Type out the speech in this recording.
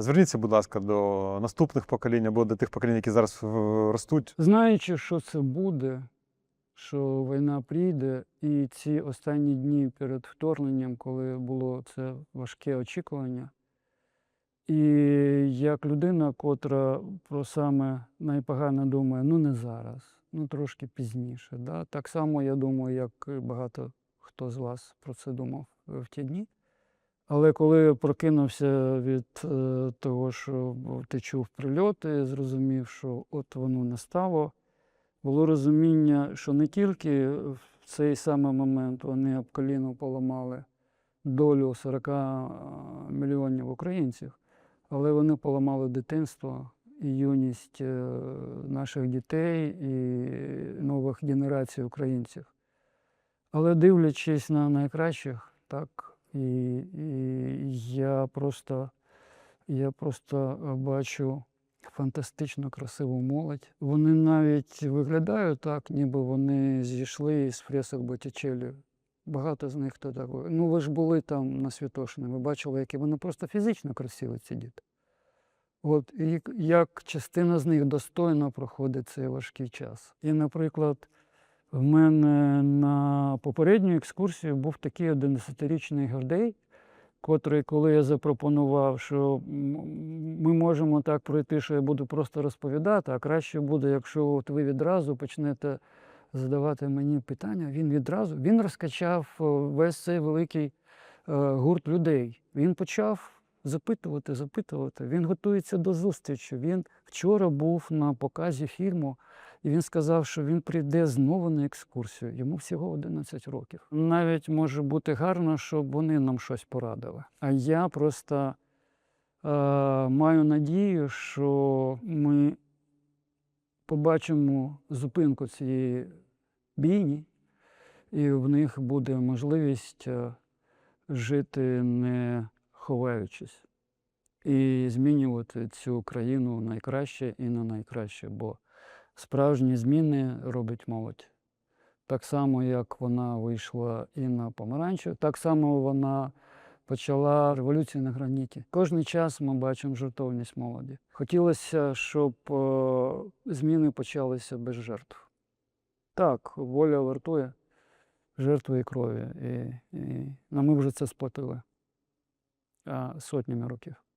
Зверніться, будь ласка, до наступних поколінь або до тих поколінь, які зараз в- ростуть. Знаючи, що це буде, що війна прийде, і ці останні дні перед вторгненням, коли було це важке очікування, і як людина, котра про саме найпогане думає, ну не зараз, ну трошки пізніше. Да? Так само я думаю, як багато хто з вас про це думав е, в ті дні. Але коли прокинувся від е, того, що ти чув прильоти, зрозумів, що от воно настало, було розуміння, що не тільки в цей самий момент вони об коліно поламали долю 40 мільйонів українців, але вони поламали дитинство і юність е, наших дітей і нових генерацій українців. Але дивлячись на найкращих, так, і, і я просто, я просто бачу фантастично красиву молодь. Вони навіть виглядають так, ніби вони зійшли з фресок Боттічеллі. Багато з них хто так. Ну, ви ж були там на Святошині, ви бачили, які вони просто фізично красиві, ці діти. От, і як частина з них достойно проходить цей важкий час. І, наприклад, в мене на попередню екскурсію був такий 11-річний Гордей, котрий, коли я запропонував, що ми можемо так пройти, що я буду просто розповідати, а краще буде, якщо от ви відразу почнете задавати мені питання, він відразу він розкачав е, весь цей великий е, гурт людей. Він почав запитувати, запитувати. Він готується до зустрічі. Він вчора був на показі фільму. І він сказав, що він прийде знову на екскурсію. Йому всього 11 років. Навіть може бути гарно, щоб вони нам щось порадили. А я просто е, маю надію, що ми побачимо зупинку цієї бійні, і в них буде можливість е, жити не ховаючись, і змінювати цю країну найкраще і на найкраще. Бо справжні зміни робить молодь. Так само, як вона вийшла і на помаранчу, так само вона почала революцію на граніті. Кожний час ми бачимо жертовність молоді. Хотілося, щоб е, зміни почалися без жертв. Так, воля вартує жертви і крові. І, і, ну, ми вже це сплатили а, сотнями років.